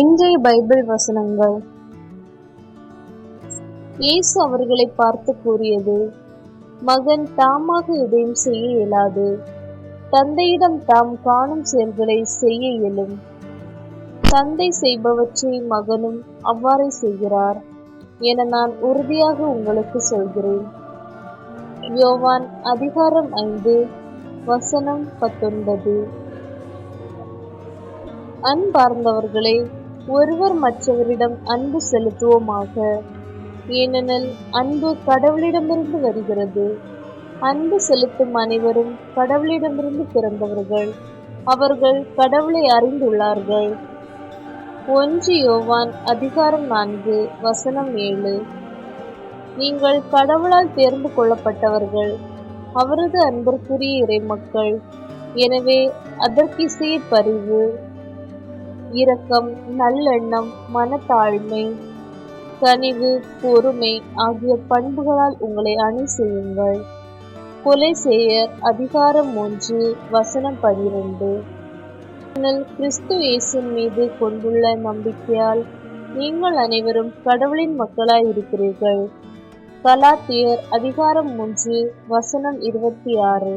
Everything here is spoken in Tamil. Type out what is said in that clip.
இன்றைய பைபிள் வசனங்கள். இயேசு அவர்களை பார்த்து கூறியது மகன் தாமாக எதையும் செய்ய இயலாது. தந்தையிடம் தாம் காணும் செயல்களை செய்ய இயலும். தந்தை செய்பவற்றை மகனும் அவ்வாறே செய்கிறார். என நான் உறுதியாக உங்களுக்கு சொல்கிறேன். யோவான் அதிகாரம் ஐந்து வசனம் பத்தொன்பது. அன்பார்ந்தவர்களே ஒருவர் மற்றவரிடம் அன்பு செலுத்துவோமாக. ஏனெனில் அன்பு கடவுளிடமிருந்து வருகிறது. அன்பு செலுத்தும் அனைவரும் கடவுளிடமிருந்து பிறந்தவர்கள். அவர்கள் கடவுளை அறிந்துள்ளார்கள். ஒன்று யோவான் அதிகாரம் நான்கு வசனம் ஏழு. நீங்கள் கடவுளால் தேர்ந்து கொள்ளப்பட்டவர்கள். அவரது அன்பிற்குரிய இறைமக்கள். எனவே அதற்கிசைய பரிவு. இரக்கம் நல்லெண்ணம் மனத்தாழ்மை கனிவு பொறுமை ஆகிய பண்புகளால் உங்களை அணி செய்யுங்கள். கொலை செய்யர் அதிகாரம் ஒன்று வசனம் பனிரெண்டு. கிறிஸ்து இயேசின் மீது கொண்டுள்ள நம்பிக்கையால் நீங்கள் அனைவரும் கடவுளின் மக்களாய் இருக்கிறீர்கள். கலாத்தியர் அதிகாரம் ஒன்று வசனம் இருபத்தி ஆறு.